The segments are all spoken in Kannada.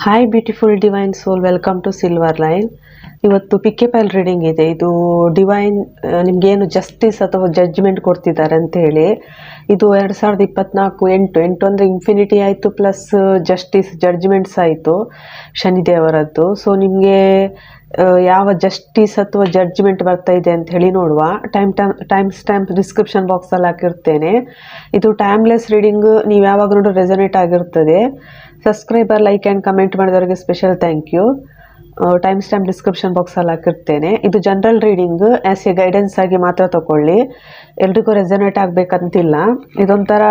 Hi beautiful divine soul welcome to silver line ಇವತ್ತು ಪಿಕ್ಕೆ ಪೈಲ್ ರೀಡಿಂಗ್ ಇದೆ. ಇದು ಡಿವೈನ್ ನಿಮಗೇನು ಜಸ್ಟಿಸ್ ಅಥವಾ ಜಡ್ಜ್ಮೆಂಟ್ ಕೊಡ್ತಿದ್ದಾರೆ ಅಂತ ಹೇಳಿ ಇದು ಎರಡು ಸಾವಿರದ ಇಪ್ಪತ್ನಾಲ್ಕು ಎಂಟು ಎಂಟು ಅಂದರೆ ಇನ್ಫಿನಿಟಿ ಆಯಿತು ಪ್ಲಸ್ ಜಸ್ಟಿಸ್ ಜಡ್ಜ್ಮೆಂಟ್ಸ್ ಆಯಿತು ಶನಿದೇವರದ್ದು. ಸೊ ನಿಮಗೆ ಯಾವ ಜಸ್ಟಿಸ್ ಅಥವಾ ಜಡ್ಜ್ಮೆಂಟ್ ಬರ್ತಾ ಇದೆ ಅಂತ ಹೇಳಿ ನೋಡುವ. Time time time stamp description ಬಾಕ್ಸಲ್ಲಿ ಹಾಕಿರ್ತೇನೆ. ಇದು ಟೈಮ್ಲೆಸ್ ರೀಡಿಂಗ್ ನೀವು ಯಾವಾಗ ನೋಡೋ ರೆಸನೇಟ್ ಆಗಿರ್ತದೆ. ಸಬ್ಸ್ಕ್ರೈಬರ್ ಲೈಕ್ ಆ್ಯಂಡ್ ಕಮೆಂಟ್ ಮಾಡಿದವರಿಗೆ special thank you time stamp description ಬಾಕ್ಸಲ್ಲಿ ಹಾಕಿರ್ತೇನೆ. ಇದು general reading as a guidance ಆಗಿ ಮಾತ್ರ ತಗೊಳ್ಳಿ ಎಲ್ರಿಗೂ ರೆಸನೇಟ್ ಆಗಬೇಕಂತಿಲ್ಲ. ಇದೊಂಥರ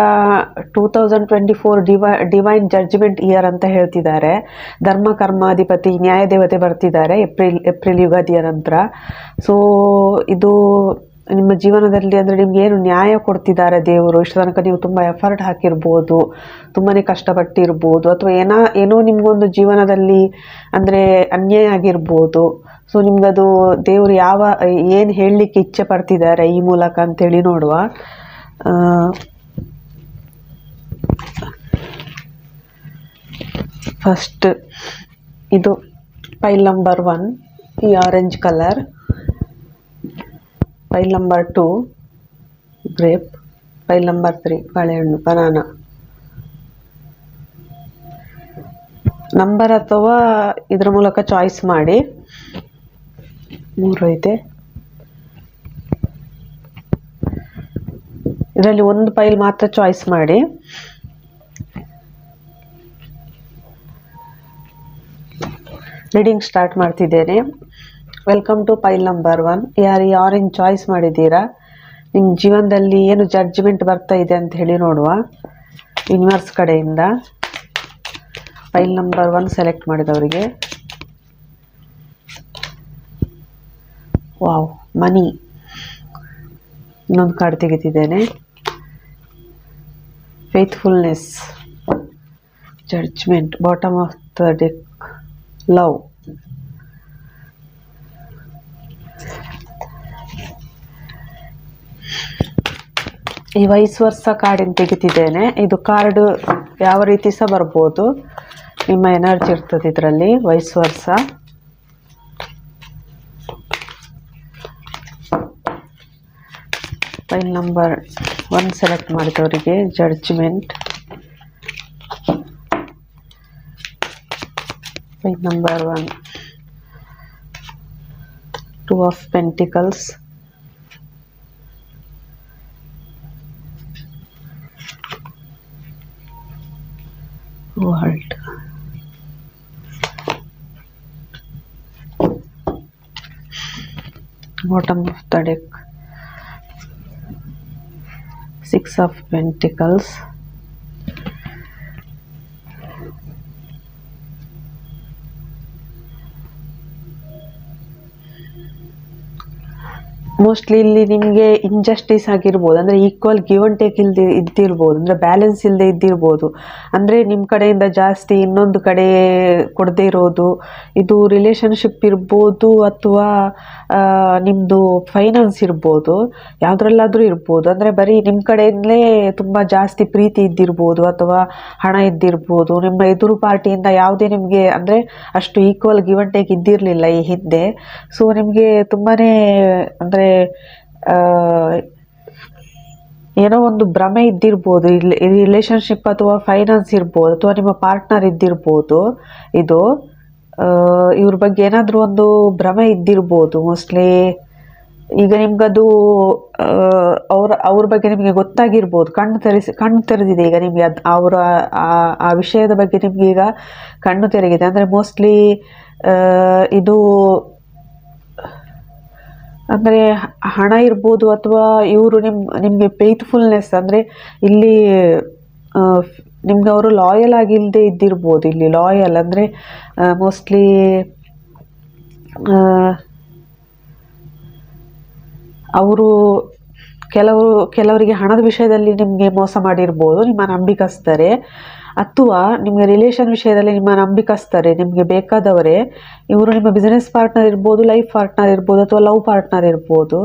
ಟೂ ತೌಸಂಡ್ ಟ್ವೆಂಟಿ ಫೋರ್ ಡಿವೈ ಡಿವೈನ್ ಜಡ್ಜ್ಮೆಂಟ್ ಇಯರ್ ಅಂತ ಹೇಳ್ತಿದ್ದಾರೆ. ಧರ್ಮ ಕರ್ಮಾಧಿಪತಿ ನ್ಯಾಯದೇವತೆ ಬರ್ತಿದ್ದಾರೆ ಏಪ್ರಿಲ್ ಏಪ್ರಿಲ್ ಯುಗಾದಿಯ ನಂತರ ಸೊ ಇದು ನಿಮ್ಮ ಜೀವನದಲ್ಲಿ ಅಂದರೆ ನಿಮ್ಗೆ ಏನು ನ್ಯಾಯ ಕೊಡ್ತಿದ್ದಾರೆ ದೇವರು? ಇಷ್ಟು ತನಕ ನೀವು ತುಂಬ ಎಫರ್ಟ್ ಹಾಕಿರ್ಬೋದು ತುಂಬಾ ಕಷ್ಟಪಟ್ಟಿರ್ಬೋದು, ಅಥವಾ ಏನೋ ಏನೋ ನಿಮಗೊಂದು ಜೀವನದಲ್ಲಿ ಅಂದರೆ ಅನ್ಯಾಯ ಆಗಿರ್ಬೋದು. ಸೊ ನಿಮ್ಗದು ದೇವರು ಯಾವ, ಏನು ಹೇಳಲಿಕ್ಕೆ ಇಚ್ಛೆ ಪಡ್ತಿದ್ದಾರೆ ಈ ಮೂಲಕ ಅಂತೇಳಿ ನೋಡುವ. ಫಸ್ಟ್ ಇದು ಫೈಲ್ ನಂಬರ್ ಒನ್ ಈ orange colour file number two, grape. File number three ಬಾಳೆಹಣ್ಣು ಬನಾನ. ನಂಬರ್ ಅಥವಾ ಇದರ ಮೂಲಕ ಚಾಯ್ಸ್ ಮಾಡಿ. ಮೂರು ಐತೆ. ಇದರಲ್ಲಿ ಒಂದು ಫೈಲ್ ಮಾತ್ರ ಚಾಯ್ಸ್ ಮಾಡಿ. ರೀಡಿಂಗ್ ಸ್ಟಾರ್ಟ್ ಮಾಡ್ತಿದ್ದೇನೆ. Welcome to pile number one ಯಾರು ಈ ಆರೆಂಜ್ ಚಾಯ್ಸ್ ಮಾಡಿದ್ದೀರಾ? ನಿಮ್ಮ ಜೀವನದಲ್ಲಿ ಏನು ಜಡ್ಜ್ಮೆಂಟ್ ಬರ್ತಾ ಇದೆ ಅಂತ ಹೇಳಿ ನೋಡುವ. ಯೂನಿವರ್ಸ್ ಕಡೆಯಿಂದ ಪೈಲ್ ನಂಬರ್ ಒನ್ ಸೆಲೆಕ್ಟ್ ಮಾಡಿದವರಿಗೆ. ವಾವ್ ಮನಿ ಇನ್ನೊಂದು card ತೆಗಿತಿದ್ದೇನೆ faithfulness judgement bottom of the deck love ಈ ವಯಸ್ಸು ವರ್ಷ ಕಾರ್ಡಿನ ತೆಗಿತಿದ್ದೇನೆ. ಇದು ಕಾರ್ಡ್ ಯಾವ ರೀತಿ ಸಹ ಬರ್ಬೋದು. ನಿಮ್ಮ ಎನರ್ಜಿ ಇರ್ತದೆ ಇದರಲ್ಲಿ, ವಯಸ್ಸು ವರ್ಷ. ಫೈಲ್ ನಂಬರ್ ಒನ್ ಸೆಲೆಕ್ಟ್ ಮಾಡಿದವರಿಗೆ judgement file number one. Two of pentacles. World. Bottom of the deck. Six of Pentacles. Mostly ಇಲ್ಲಿ ನಿಮಗೆ ಇಂಜಸ್ಟಿಸ್ ಆಗಿರ್ಬೋದು. ಅಂದರೆ ಈಕ್ವಲ್ ಗಿವ್ ಅಂಡ್ ಟೇಕ್ ಇಲ್ಲದೆ ಇದ್ದಿರ್ಬೋದು. ಅಂದರೆ ಬ್ಯಾಲೆನ್ಸ್ ಇಲ್ಲದೆ ಇದ್ದಿರ್ಬೋದು. ಅಂದರೆ ನಿಮ್ಮ ಕಡೆಯಿಂದ ಜಾಸ್ತಿ ಇನ್ನೊಂದು ಕಡೆ ಕೊಡದೇ ಇರೋದು. ಇದು ರಿಲೇಷನ್ಶಿಪ್ ಇರ್ಬೋದು ಅಥವಾ ನಿಮ್ಮದು ಫೈನಾನ್ಸ್ ಇರ್ಬೋದು. ಯಾವುದ್ರಲ್ಲಾದರೂ ಇರ್ಬೋದು. ಅಂದರೆ ಬರೀ ನಿಮ್ಮ ಕಡೆಯಿಂದಲೇ ತುಂಬ ಜಾಸ್ತಿ ಪ್ರೀತಿ ಇದ್ದಿರ್ಬೋದು ಅಥವಾ ಹಣ ಇದ್ದಿರ್ಬೋದು. ನಿಮ್ಮ ಎದುರು ಪಾರ್ಟಿಯಿಂದ ಯಾವುದೇ ನಿಮಗೆ ಅಂದರೆ ಅಷ್ಟು ಈಕ್ವಲ್ ಗಿವ್ ಅಂಡ್ ಟೇಕ್ ಇದ್ದಿರಲಿಲ್ಲ ಈ ಹಿಂದೆ. ಸೊ ನಿಮಗೆ ತುಂಬಾ ಅಂದರೆ ಏನೋ ಒಂದು ಭ್ರಮೆ ಇದ್ದಿರ್ಬೋದು ಇಲ್ಲಿ ರಿಲೇಷನ್ಶಿಪ್ ಅಥವಾ ಫೈನಾನ್ಸ್ ಇರ್ಬೋದು, ಅಥವಾ ನಿಮ್ಮ ಪಾರ್ಟ್ನರ್ ಇದ್ದಿರ್ಬೋದು, ಇದು ಇವ್ರ ಬಗ್ಗೆ ಏನಾದರೂ ಒಂದು ಭ್ರಮೆ ಇದ್ದಿರ್ಬೋದು ಮೋಸ್ಟ್ಲಿ ಈಗ ನಿಮ್ಗದು ಅವ್ರ ಅವ್ರ ಬಗ್ಗೆ ನಿಮಗೆ ಗೊತ್ತಾಗಿರ್ಬೋದು, ಕಣ್ಣು ತೆರೆಸಿ, ಕಣ್ಣು ತೆರೆದಿದೆ ಈಗ ನಿಮಗೆ ಅದು, ಅವರ, ಆ ವಿಷಯದ ಬಗ್ಗೆ ನಿಮಗೆ ಈಗ ಕಣ್ಣು ತೆರೆಗಿದೆ. ಅಂದರೆ ಮೋಸ್ಟ್ಲಿ ಇದು ಅಂದರೆ ಹಣ ಇರ್ಬೋದು ಅಥವಾ ಇವರು ನಿಮ್ಮ ನಿಮಗೆ ಫೇತ್ಫುಲ್ನೆಸ್ ಅಂದರೆ ಇಲ್ಲಿ ನಿಮ್ಗೆ ಅವರು ಲಾಯಲ್ ಆಗಿಲ್ಲದೆ ಇದ್ದಿರ್ಬೋದು ಇಲ್ಲಿ. ಲಾಯಲ್ ಅಂದರೆ ಮೋಸ್ಟ್ಲಿ ಅವರು ಕೆಲವರು, ಕೆಲವರಿಗೆ ಹಣದ ವಿಷಯದಲ್ಲಿ ನಿಮಗೆ ಮೋಸ ಮಾಡಿರ್ಬೋದು, ನಿಮ್ಮ ನಂಬಿಕಸ್ತರೆ ಅಥವಾ ನಿಮಗೆ ರಿಲೇಷನ್ ವಿಷಯದಲ್ಲಿ ನಿಮ್ಮ ನಂಬಿಕಸ್ತಾರೆ ನಿಮಗೆ ಬೇಕಾದವರೇ, ಇವರು ನಿಮ್ಮ ಬಿಸ್ನೆಸ್ ಪಾರ್ಟ್ನರ್ ಇರ್ಬೋದು ಲೈಫ್ ಪಾರ್ಟ್ನರ್ ಇರ್ಬೋದು, ಅಥವಾ ಲವ್ ಪಾರ್ಟ್ನರ್ ಇರ್ಬೋದು,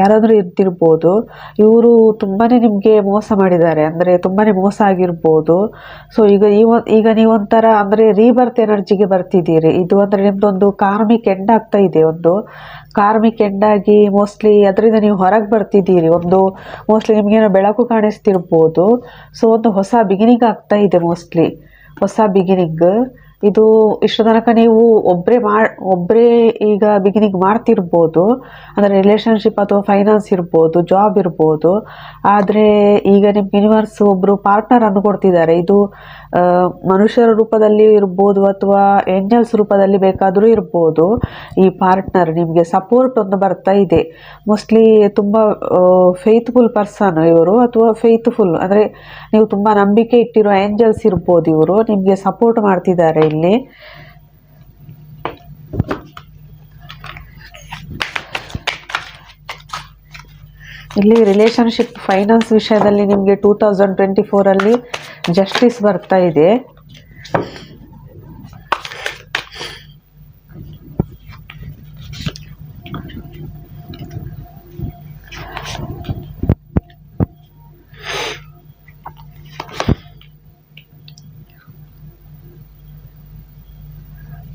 ಯಾರಾದರೂ ಇರ್ತಿರ್ಬೋದು, ಇವರು ತುಂಬಾ ನಿಮಗೆ ಮೋಸ ಮಾಡಿದ್ದಾರೆ, ಅಂದರೆ ತುಂಬಾ ಮೋಸ ಆಗಿರ್ಬೋದು. ಸೊ ಈಗ ಈ ಈಗ ನೀವೊಂಥರ ಅಂದರೆ ರೀಬರ್ತ್ ಎನರ್ಜಿಗೆ ಬರ್ತಿದ್ದೀರಿ. ಇದು ಅಂದರೆ ನಿಮ್ಮದೊಂದು ಕಾರ್ಮಿಕ್ ಎಂಡ್ ಆಗ್ತಾ ಇದೆ ಒಂದು. ಕಾರ್ಮಿಕ್ ಎಂಡಾಗಿ ಮೋಸ್ಟ್ಲಿ ಅದರಿಂದ ನೀವು ಹೊರಗೆ ಬರ್ತಿದ್ದೀರಿ. ಒಂದು ಮೋಸ್ಟ್ಲಿ ನಿಮಗೇನೋ ಬೆಳಕು ಕಾಣಿಸ್ತಿರ್ಬೋದು. ಸೊ ಒಂದು ಹೊಸ ಬಿಗಿನಿಂಗ್ ಆಗ್ತಾ ಇದೆ ಮೋಸ್ಟ್ಲಿ ಹೊಸ ಬಿಗಿನಿಂಗ್ ಇದು ಇಷ್ಟು ತನಕ ನೀವು ಒಬ್ಬರೇ ಮಾ ಒಬ್ಬರೇ ಈಗ ಬಿಗಿನಿಂಗ್ ಮಾಡ್ತಿರ್ಬೋದು. ಅಂದರೆ ರಿಲೇಷನ್ಶಿಪ್ ಅಥವಾ ಫೈನಾನ್ಸ್ ಇರ್ಬೋದು ಜಾಬ್ ಇರ್ಬೋದು. ಆದರೆ ಈಗ ನಿಮ್ಮ ಯೂನಿವರ್ಸ್ ಒಬ್ಬರು ಪಾರ್ಟ್ನರ್ ಅನ್ನು ಕೊಡ್ತಿದ್ದಾರೆ. ಇದು ಮನುಷ್ಯರ ರೂಪದಲ್ಲಿ ಇರ್ಬೋದು ಅಥವಾ ಏಂಜಲ್ಸ್ ರೂಪದಲ್ಲಿ ಬೇಕಾದರೂ ಇರ್ಬೋದು, ಈ ಪಾರ್ಟ್ನರ್ ನಿಮಗೆ ಸಪೋರ್ಟ್ ಒಂದು ಬರ್ತಾ ಇದೆ. ಮೋಸ್ಟ್ಲಿ ತುಂಬ ಫೇತ್ಫುಲ್ ಪರ್ಸನ್ ಇವರು ಅಥವಾ ಫೇತ್ಫುಲ್ ಅಂದರೆ ನೀವು ತುಂಬ ನಂಬಿಕೆ ಇಟ್ಟಿರೋ ಏಂಜಲ್ಸ್ ಇರ್ಬೋದು ಇವರು, ನಿಮಗೆ ಸಪೋರ್ಟ್ ಮಾಡ್ತಿದ್ದಾರೆ ಇಲ್ಲಿ. ಇಲ್ಲಿ ರಿಲೇಷನ್ಶಿಪ್ ಫೈನಾನ್ಸ್ ವಿಷಯದಲ್ಲಿ ನಿಮಗೆ ಟೂ ತೌಸಂಡ್ ಟ್ವೆಂಟಿ ಫೋರಲ್ಲಿ ಜಸ್ಟಿಸ್ ಬರ್ತಾ ಇದೆ.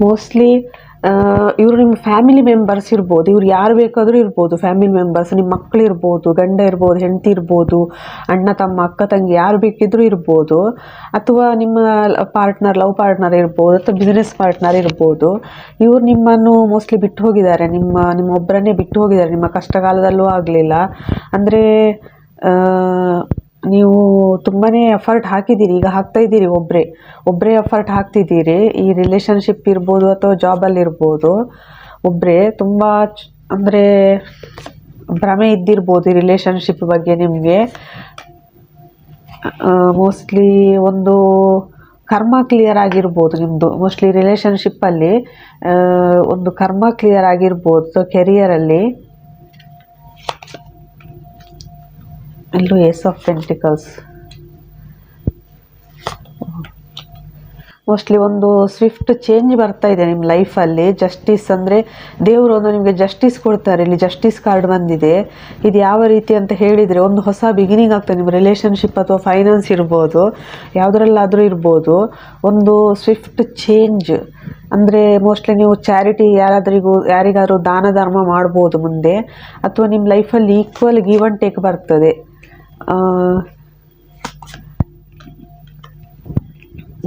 ಮೋಸ್ಟ್ಲಿ ಇವರು ನಿಮ್ಮ ಫ್ಯಾಮಿಲಿ ಮೆಂಬರ್ಸ್ ಇರ್ಬೋದು, ಇವ್ರು ಯಾರು ಬೇಕಾದರೂ ಇರ್ಬೋದು ಫ್ಯಾಮಿಲಿ ಮೆಂಬರ್ಸ್ ನಿಮ್ಮ ಮಕ್ಕಳು ಇರ್ಬೋದು, ಗಂಡ ಇರ್ಬೋದು, ಹೆಂಡತಿ ಇರ್ಬೋದು, ಅಣ್ಣ, ತಮ್ಮ, ಅಕ್ಕ, ತಂಗಿ ಯಾರು ಬೇಕಿದ್ದರೂ ಇರ್ಬೋದು, ಅಥವಾ ನಿಮ್ಮ ಪಾರ್ಟ್ನರ್ ಲವ್ ಪಾರ್ಟ್ನರ್ ಇರ್ಬೋದು, ಅಥವಾ ಬಿಸ್ನೆಸ್ ಪಾರ್ಟ್ನರ್ ಇರ್ಬೋದು, ಇವರು ನಿಮ್ಮನ್ನು ಮೋಸ್ಟ್ಲಿ ಬಿಟ್ಟು ಹೋಗಿದ್ದಾರೆ, ನಿಮ್ಮ ನಿಮ್ಮ ಒಬ್ಬರನ್ನೇ ಬಿಟ್ಟು ಹೋಗಿದ್ದಾರೆ, ನಿಮ್ಮ ಕಷ್ಟಕಾಲದಲ್ಲೂ ಆಗಲಿಲ್ಲ. ಅಂದರೆ ನೀವು ತುಂಬಾ ಎಫರ್ಟ್ ಹಾಕಿದ್ದೀರಿ. ಈಗ ಹಾಕ್ತಾ ಇದ್ದೀರಿ ಒಬ್ಬರೇ ಒಬ್ಬರೇ ಎಫರ್ಟ್ ಹಾಕ್ತಿದ್ದೀರಿ. ಈ ರಿಲೇಷನ್ಶಿಪ್ ಇರ್ಬೋದು ಅಥವಾ ಜಾಬಲ್ಲಿ ಇರ್ಬೋದು. ಒಬ್ಬರೇ ತುಂಬ ಅಂದರೆ ಭ್ರಮೆ ಇದ್ದಿರ್ಬೋದು ಈ ರಿಲೇಷನ್ಶಿಪ್ ಬಗ್ಗೆ ನಿಮಗೆ. ಮೋಸ್ಟ್ಲಿ ಒಂದು ಕರ್ಮ ಕ್ಲಿಯರ್ ಆಗಿರ್ಬೋದು ನಿಮ್ಮದು ಮೋಸ್ಟ್ಲಿ ರಿಲೇಷನ್ಶಿಪ್ಪಲ್ಲಿ ಒಂದು ಕರ್ಮ ಕ್ಲಿಯರ್ ಆಗಿರ್ಬೋದು ಕೆರಿಯರಲ್ಲಿ ಇಲ್ಲೂ ಏಸ್ ಆಫ್ ಪೆಂಟಿಕಲ್ಸ್ ಮೋಸ್ಟ್ಲಿ ಒಂದು ಸ್ವಿಫ್ಟ್ ಚೇಂಜ್ ಬರ್ತಾ ಇದೆ ನಿಮ್ಮ ಲೈಫಲ್ಲಿ ಜಸ್ಟಿಸ್ ಅಂದರೆ ದೇವರು ಒಂದು ನಿಮಗೆ ಜಸ್ಟಿಸ್ ಕೊಡ್ತಾರೆ. ಇಲ್ಲಿ ಜಸ್ಟಿಸ್ ಕಾರ್ಡ್ ಬಂದಿದೆ. ಇದು ಯಾವ ರೀತಿ ಅಂತ ಹೇಳಿದರೆ ಒಂದು ಹೊಸ ಬಿಗಿನಿಂಗ್ ಆಗ್ತದೆ. ನಿಮ್ಮ ರಿಲೇಷನ್ಶಿಪ್ ಅಥವಾ ಫೈನಾನ್ಸ್ ಇರ್ಬೋದು, ಯಾವುದರಲ್ಲಾದರೂ ಇರ್ಬೋದು. ಒಂದು ಸ್ವಿಫ್ಟ್ ಚೇಂಜ್ ಅಂದರೆ ಮೋಸ್ಟ್ಲಿ ನೀವು ಚಾರಿಟಿ ಯಾರಾದ್ರಿಗೂ, ಯಾರಿಗಾದ್ರೂ ದಾನ ಧರ್ಮ ಮಾಡ್ಬೋದು ಮುಂದೆ. ಅಥವಾ ನಿಮ್ಮ ಲೈಫಲ್ಲಿ ಈಕ್ವಲ್ ಗಿವ್ ಅಂಡ್ ಟೇಕ್ ಬರ್ತದೆ.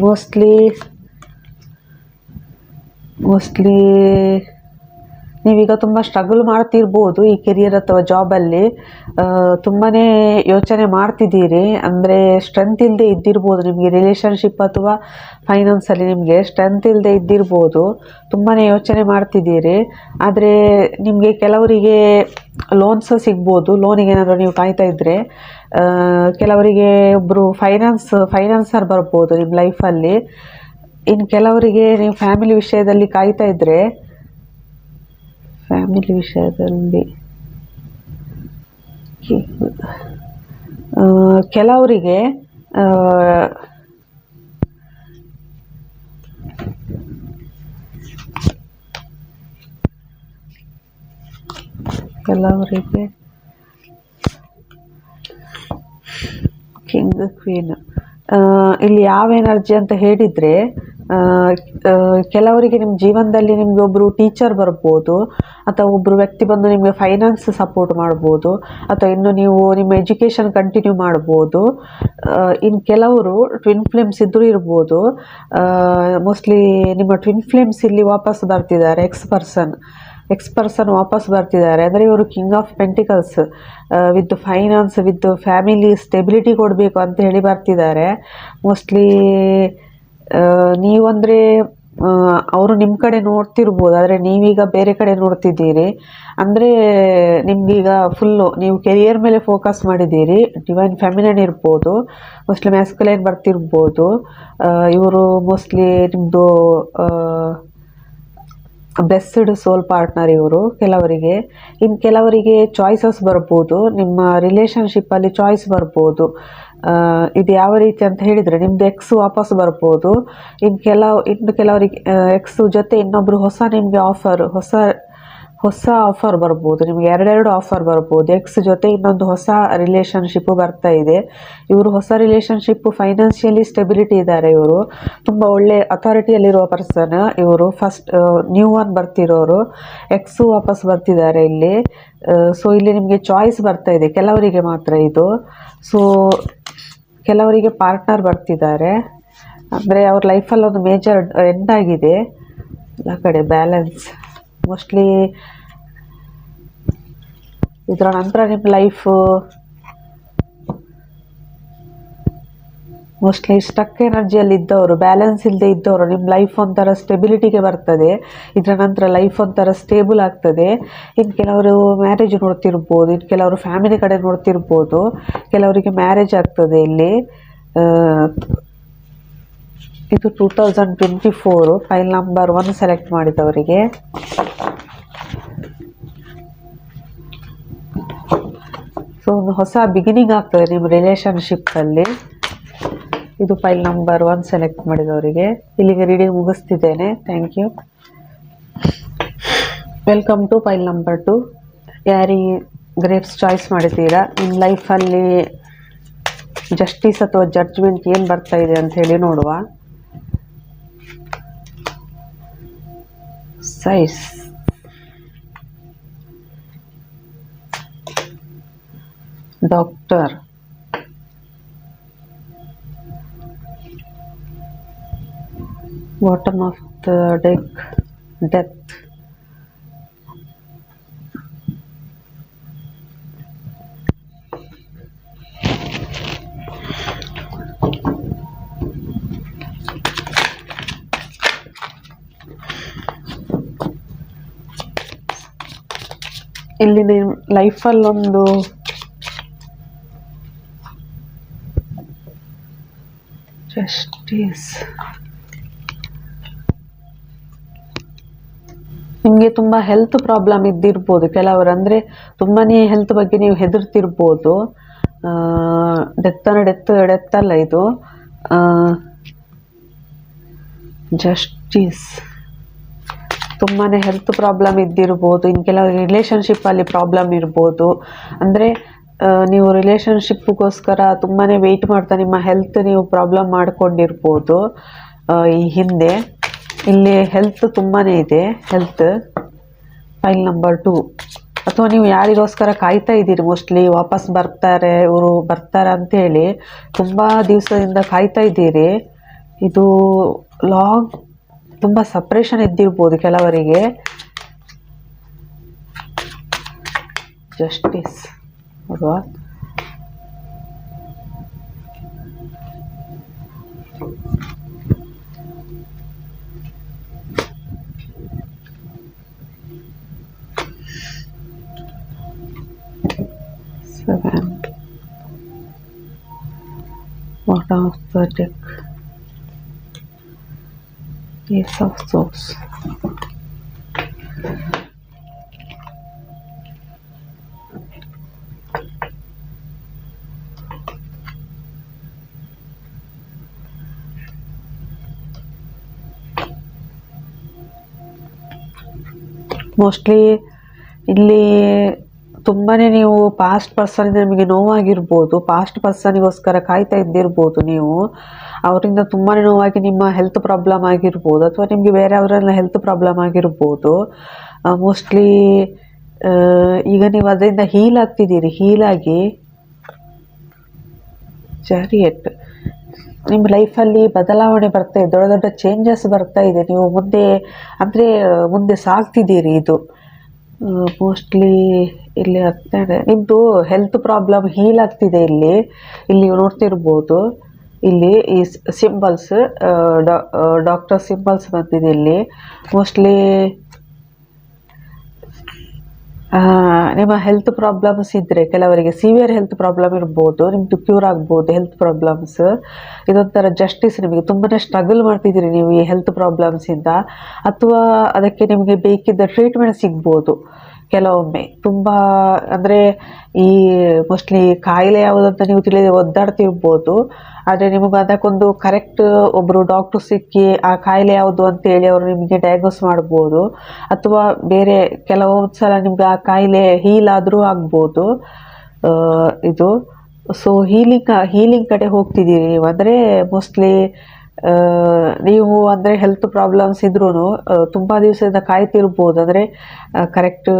ಮೋಸ್ಟ್ಲಿ ಮೋಸ್ಟ್ಲಿ ನೀವೀಗ ತುಂಬ ಸ್ಟ್ರಗಲ್ ಮಾಡ್ತಿರ್ಬೋದು ಈ ಕೆರಿಯರ್ ಅಥವಾ ಜಾಬಲ್ಲಿ ತುಂಬಾ ಯೋಚನೆ ಮಾಡ್ತಿದ್ದೀರಿ. ಅಂದರೆ ಸ್ಟ್ರೆಂತ್ ಇಲ್ಲದೆ ಇದ್ದಿರ್ಬೋದು ನಿಮಗೆ ರಿಲೇಷನ್ಶಿಪ್ ಅಥವಾ ಫೈನಾನ್ಸಲ್ಲಿ ನಿಮಗೆ ಸ್ಟ್ರೆಂತ್ ಇಲ್ಲದೆ ಇದ್ದಿರ್ಬೋದು. ತುಂಬಾ ಯೋಚನೆ ಮಾಡ್ತಿದ್ದೀರಿ. ಆದರೆ ನಿಮಗೆ ಕೆಲವರಿಗೆ ಲೋನ್ಸ್ ಸಿಗ್ಬೋದು. ಲೋನಿಗೆ ಏನಾದರೂ ನೀವು ಕಾಯ್ತಾ ಇದ್ದರೆ ಕೆಲವರಿಗೆ ಒಬ್ಬರು ಫೈನಾನ್ಸ್ ಫೈನಾನ್ಸರ್ ಬರ್ಬೋದು ನಿಮ್ಮ ಲೈಫಲ್ಲಿ ಇನ್ನು ಕೆಲವರಿಗೆ ನೀವು ಫ್ಯಾಮಿಲಿ ವಿಷಯದಲ್ಲಿ ಕಾಯ್ತಾ ಇದ್ದರೆ ಫ್ಯಾಮಿಲಿ ವಿಷಯದಲ್ಲಿ ಕೆಲವರಿಗೆ ಕೆಲವರಿಗೆ ಕಿಂಗ್ ಕ್ವೀನ್ ಇಲ್ಲಿ ಯಾವ ಎನರ್ಜಿ ಅಂತ ಹೇಳಿದರೆ ಕೆಲವರಿಗೆ ನಿಮ್ಮ ಜೀವನದಲ್ಲಿ ನಿಮಗೆ ಒಬ್ಬರು ಟೀಚರ್ ಬರ್ಬೋದು, ಅಥವಾ ಒಬ್ಬರು ವ್ಯಕ್ತಿ ಬಂದು ನಿಮಗೆ ಫೈನಾನ್ಸ್ ಸಪೋರ್ಟ್ ಮಾಡ್ಬೋದು, ಅಥವಾ ಇನ್ನು ನೀವು ನಿಮ್ಮ ಎಜುಕೇಷನ್ ಕಂಟಿನ್ಯೂ ಮಾಡ್ಬೋದು ಇನ್ನು ಕೆಲವರು ಟ್ವಿನ್ ಫ್ಲೇಮ್ಸ್ ಇದ್ದರೂ ಇರ್ಬೋದು ಮೋಸ್ಟ್ಲಿ ನಿಮ್ಮ ಟ್ವಿನ್ ಫ್ಲೇಮ್ಸ್ ಇಲ್ಲಿ ವಾಪಸ್ ಬರ್ತಿದ್ದಾರೆ ಎಕ್ಸ್ ಪರ್ಸನ್ ಎಕ್ಸ್ ಪರ್ಸನ್ ವಾಪಸ್ ಬರ್ತಿದ್ದಾರೆ. ಅಂದರೆ ಇವರು king of pentacles with finance with family stability ಕೊಡಬೇಕು ಅಂತ ಹೇಳಿ ಬರ್ತಿದ್ದಾರೆ. ಮೋಸ್ಟ್ಲಿ ನೀವಂದರೆ ಅವರು ನಿಮ್ಮ ಕಡೆ ನೋಡ್ತಿರ್ಬೋದು. ಆದರೆ ನೀವೀಗ ಬೇರೆ ಕಡೆ ನೋಡ್ತಿದ್ದೀರಿ. ಅಂದರೆ, ನಿಮಗೀಗ ಫುಲ್ಲು ನೀವು ಕೆರಿಯರ್ ಮೇಲೆ ಫೋಕಸ್ ಮಾಡಿದ್ದೀರಿ. ಡಿವೈನ್ ಫೆಮಿನನ್ ಇರ್ಬೋದು. ಮೋಸ್ಟ್ಲಿ ಮ್ಯಾಸ್ಕುಲೈನ್ ಬರ್ತಿರ್ಬೋದು. ಇವರು ಮೋಸ್ಟ್ಲಿ ನಿಮ್ಮದು ಬೆಸ್ಡ್ ಸೋಲ್ ಪಾರ್ಟ್ನರ್ ಇವರು. ಕೆಲವರಿಗೆ ಇನ್ನು ಕೆಲವರಿಗೆ ಚಾಯ್ಸಸ್ ಬರ್ಬೋದು, ನಿಮ್ಮ ರಿಲೇಷನ್ಶಿಪ್ಪಲ್ಲಿ ಚಾಯ್ಸ್ ಬರ್ಬೋದು. ಇದು ಯಾವ ರೀತಿ ಅಂತ ಹೇಳಿದರೆ ನಿಮ್ಮದು ಎಕ್ಸ್ ವಾಪಸ್ ಬರ್ಬೋದು. ಇನ್ನು ಕೆಲವು ಇನ್ನು ಕೆಲವರಿಗೆ ಎಕ್ಸ್ ಜೊತೆ ಇನ್ನೊಬ್ಬರು ಹೊಸ ನಿಮಗೆ ಆಫರ್ ಹೊಸ ಹೊಸ ಆಫರ್ ಬರ್ಬೋದು, ನಿಮಗೆ ಎರಡೆರಡು ಆಫರ್ ಬರ್ಬೋದು. ಎಕ್ಸ್ ಜೊತೆ ಇನ್ನೊಂದು ಹೊಸ ರಿಲೇಷನ್ಶಿಪ್ಪು ಬರ್ತಾ ಇದೆ. ಇವರು ಹೊಸ ರಿಲೇಷನ್ಶಿಪ್ ಫೈನಾನ್ಷಿಯಲಿ ಸ್ಟೆಬಿಲಿಟಿ ಇದ್ದಾರೆ ಇವರು. ತುಂಬ ಒಳ್ಳೆ ಅಥಾರಿಟಿಯಲ್ಲಿರುವ ಪರ್ಸನ್ ಇವರು ಫಸ್ಟ್ ನ್ಯೂ ಒನ್ ಬರ್ತಿರೋರು. ಎಕ್ಸು ವಾಪಸ್ ಬರ್ತಿದ್ದಾರೆ ಇಲ್ಲಿ. ಸೊ ಇಲ್ಲಿ ನಿಮಗೆ ಚಾಯ್ಸ್ ಬರ್ತಾ ಇದೆ. ಕೆಲವರಿಗೆ ಮಾತ್ರ ಇದು. ಸೊ ಕೆಲವರಿಗೆ ಪಾರ್ಟ್ನರ್ ಬರ್ತಿದ್ದಾರೆ. ಅಂದರೆ ಅವ್ರ ಲೈಫಲ್ಲಿ ಒಂದು ಮೇಜರ್ ಎಂಡ್ ಆಗಿದೆ. ಆ ಕಡೆ ಬ್ಯಾಲೆನ್ಸ್ ಮೋಸ್ಟ್ಲಿ ಇದರ ನಂತರ ನಿಮ್ಮ ಲೈಫ್ ಮೋಸ್ಟ್ಲಿ ಸ್ಟಕ್ ಎನರ್ಜಿಯಲ್ಲಿ ಇದ್ದವರು ಬ್ಯಾಲೆನ್ಸ್ ಇಲ್ಲದೆ ಇದ್ದವರು ನಿಮ್ಮ ಲೈಫ್ ಒಂಥರ ಸ್ಟೆಬಿಲಿಟಿಗೆ ಬರ್ತದೆ, ಇದರ ನಂತರ ಲೈಫ್ ಒಂಥರ ಸ್ಟೇಬಲ್ ಆಗ್ತದೆ. ಇನ್ನು ಕೆಲವರು ಮ್ಯಾರೇಜ್ ನೋಡ್ತಿರ್ಬೋದು ಇನ್ನು ಕೆಲವರು ಫ್ಯಾಮಿಲಿ ಕಡೆ ನೋಡ್ತಿರ್ಬೋದು, ಕೆಲವರಿಗೆ ಮ್ಯಾರೇಜ್ ಆಗ್ತದೆ ಇಲ್ಲಿ. ಇದು two thousand twenty four pile number one select ಮಾಡಿದವರಿಗೆ. ಸೊ ಒಂದು ಹೊಸ ಬಿಗಿನಿಂಗ್ ಆಗ್ತದೆ ನಿಮ್ಮ ರಿಲೇಷನ್ಶಿಪ್ಪಲ್ಲಿ ಇದು ಫೈಲ್ ನಂಬರ್ ಒನ್ ಸೆಲೆಕ್ಟ್ ಮಾಡಿದವರಿಗೆ. ಇಲ್ಲಿಗೆ reading ಮುಗಿಸ್ತಿದ್ದೇನೆ. Thank you welcome to pile number two ಯಾರಿಗೆ ಗ್ರೇಪ್ಸ್ ಚಾಯ್ಸ್ ಮಾಡಿದ್ದೀರಾ? ನಿಮ್ಮ ಲೈಫಲ್ಲಿ ಜಸ್ಟಿಸ್ ಅಥವಾ ಜಡ್ಜ್ಮೆಂಟ್ ಏನು ಬರ್ತಾ ಇದೆ ಅಂತ ಹೇಳಿ ನೋಡುವ. size. Doctor. Bottom of the deck. Depth. ಇಲ್ಲಿ ನಿಮ್ಮ ಲೈಫಲ್ಲೊಂದು ಜಸ್ಟಿಸ್ ನಿಮಗೆ ತುಂಬ ಹೆಲ್ತ್ ಪ್ರಾಬ್ಲಮ್ ಇದ್ದಿರ್ಬೋದು. ಕೆಲವರು ಅಂದರೆ ತುಂಬಾ ಹೆಲ್ತ್ ಬಗ್ಗೆ ನೀವು ಹೆದರ್ತಿರ್ಬೋದು. ಡೆತ್ ಅಂದರೆ ಡೆತ್ ಡೆತ್ ಅಲ್ಲ ಇದು. ಜಸ್ಟಿಸ್ ತುಂಬಾ ಹೆಲ್ತ್ ಪ್ರಾಬ್ಲಮ್ ಇದ್ದಿರ್ಬೋದು ಇನ್ನು ಕೆಲವು ರಿಲೇಷನ್ಶಿಪ್ಪಲ್ಲಿ ಪ್ರಾಬ್ಲಮ್ ಇರ್ಬೋದು. ಅಂದರೆ ನೀವು ರಿಲೇಷನ್ಶಿಪ್ಗೋಸ್ಕರ ತುಂಬಾ ವೆಯ್ಟ್ ಮಾಡ್ತಾ ನಿಮ್ಮ ಹೆಲ್ತ್ ನೀವು ಪ್ರಾಬ್ಲಮ್ ಮಾಡ್ಕೊಂಡಿರ್ಬೋದು. ಈ ಹಿಂದೆ ಇಲ್ಲಿ ಹೆಲ್ತ್ ತುಂಬಾ ಇದೆ ಹೆಲ್ತ್ ಫೈಲ್ ನಂಬರ್ ಟು ಅಥವಾ ನೀವು ಯಾರಿಗೋಸ್ಕರ ಕಾಯ್ತಾ ಇದ್ದೀರಿ? ಮೋಸ್ಟ್ಲಿ ವಾಪಸ್ ಬರ್ತಾರೆ, ಇವರು ಬರ್ತಾರೆ ಅಂತೇಳಿ ತುಂಬ ದಿವಸದಿಂದ ಕಾಯ್ತಾ ಇದ್ದೀರಿ. ಇದು ಲಾಂಗ್ ತುಂಬ ಸಪ್ರೇಷನ್ ಇದ್ದಿರ್ಬೋದು ಕೆಲವರಿಗೆ ಜಸ್ಟಿಸ್ ನೋಡುವ seven bottom of the deck Ace of sauce. Mostly ಇಲ್ಲಿ ತುಂಬಾ ನೀವು ಪಾಸ್ಟ್ ಪರ್ಸನ್ ನಿಮಗೆ ನೋವಾಗಿರ್ಬೋದು ಪಾಸ್ಟ್ ಪರ್ಸನಿಗೋಸ್ಕರ ಕಾಯ್ತಾ ಇದ್ದಿರ್ಬೋದು ನೀವು. ಅವರಿಂದ ತುಂಬಾ ನೋವಾಗಿ ನಿಮ್ಮ ಹೆಲ್ತ್ ಪ್ರಾಬ್ಲಮ್ ಆಗಿರ್ಬೋದು ಅಥವಾ ನಿಮಗೆ ಬೇರೆಯವರೆಲ್ಲ ಹೆಲ್ತ್ ಪ್ರಾಬ್ಲಮ್ ಆಗಿರ್ಬೋದು ಮೋಸ್ಟ್ಲಿ ಈಗ ನೀವು ಅದರಿಂದ ಹೀಲ್ ಆಗ್ತಿದ್ದೀರಿ ಹೀಲಾಗಿ ಚಾರಿಯಟ್ ನಿಮ್ಮ ಲೈಫಲ್ಲಿ ಬದಲಾವಣೆ ಬರ್ತಾ ಇದೆ, ದೊಡ್ಡ ದೊಡ್ಡ ಚೇಂಜಸ್ ಬರ್ತಾ ಇದೆ, ನೀವು ಮುಂದೆ, ಅಂದರೆ ಮುಂದೆ ಸಾಗ್ತಿದ್ದೀರಿ ಇದು. ಮೋಸ್ಟ್ಲಿ ಇಲ್ಲಿ ಹತ್ತಾನೆ ನಿಮ್ಮದು ಹೆಲ್ತ್ ಪ್ರಾಬ್ಲಮ್ ಹೀಲ್ ಆಗ್ತಿದೆ ಇಲ್ಲಿ ಇಲ್ಲಿ ನೋಡ್ತಿರ್ಬೋದು. ಇಲ್ಲಿ ಈ ಸಿಂಬಲ್ಸ್ ಡಾಕ್ಟರ್ ಸಿಂಬಲ್ಸ್ ಬಂದಿದೆ ಇಲ್ಲಿ. ಮೋಸ್ಟ್ಲಿ ನಿಮ್ಮ ಹೆಲ್ತ್ ಪ್ರಾಬ್ಲಮ್ಸ್ ಇದ್ದರೆ ಕೆಲವರಿಗೆ ಸಿವಿಯರ್ ಹೆಲ್ತ್ ಪ್ರಾಬ್ಲಮ್ ಇರ್ಬೋದು ನಿಮ್ಮದು ಕ್ಯೂರ್ ಆಗ್ಬೋದು ಹೆಲ್ತ್ ಪ್ರಾಬ್ಲಮ್ಸ್ ಇದೊಂಥರ ಜಸ್ಟಿಸ್ ನಿಮಗೆ ತುಂಬಾ ಸ್ಟ್ರಗಲ್ ಮಾಡ್ತಿದ್ದೀರಿ ನೀವು ಈ ಹೆಲ್ತ್ ಪ್ರಾಬ್ಲಮ್ಸಿಂದ ಅಥವಾ ಅದಕ್ಕೆ ನಿಮಗೆ ಬೇಕಿದ್ದ ಟ್ರೀಟ್ಮೆಂಟ್ ಸಿಗ್ಬೋದು. ಕೆಲವೊಮ್ಮೆ. ತುಂಬ, ಅಂದರೆ ಈ ಮೋಸ್ಟ್ಲಿ ಕಾಯಿಲೆ ಯಾವುದಂತ ನೀವು ತಿಳಿದು ಒದ್ದಾಡ್ತಿರ್ಬೋದು. ಆದರೆ ನಿಮಗೆ ಅದಕ್ಕೊಂದು ಕರೆಕ್ಟ್ ಒಬ್ಬರು ಡಾಕ್ಟ್ರು ಸಿಕ್ಕಿ ಆ ಕಾಯಿಲೆ ಯಾವುದು ಅಂತೇಳಿ ಅವರು ನಿಮಗೆ ಡಯಾಗ್ನೋಸ್ ಮಾಡ್ಬೋದು. ಅಥವಾ ಬೇರೆ ಕೆಲವೊಂದು ಸಲ ನಿಮ್ಗೆ ಆ ಕಾಯಿಲೆ ಹೀಲ್ ಆದರೂ ಆಗ್ಬೋದು. ಇದು. ಸೊ ಹೀಲಿಂಗ್ ಹೀಲಿಂಗ್ ಕಡೆ ಹೋಗ್ತಿದ್ದೀರಿ ನೀವು. ಅಂದರೆ ಮೋಸ್ಟ್ಲಿ ನೀವು ಅಂದರೆ ಹೆಲ್ತ್ ಪ್ರಾಬ್ಲಮ್ಸ್ ಇದ್ರೂ ತುಂಬ ದಿವಸದಿಂದ ಕಾಯ್ತಿರ್ಬೋದು. ಅಂದರೆ ಕರೆಕ್ಟ್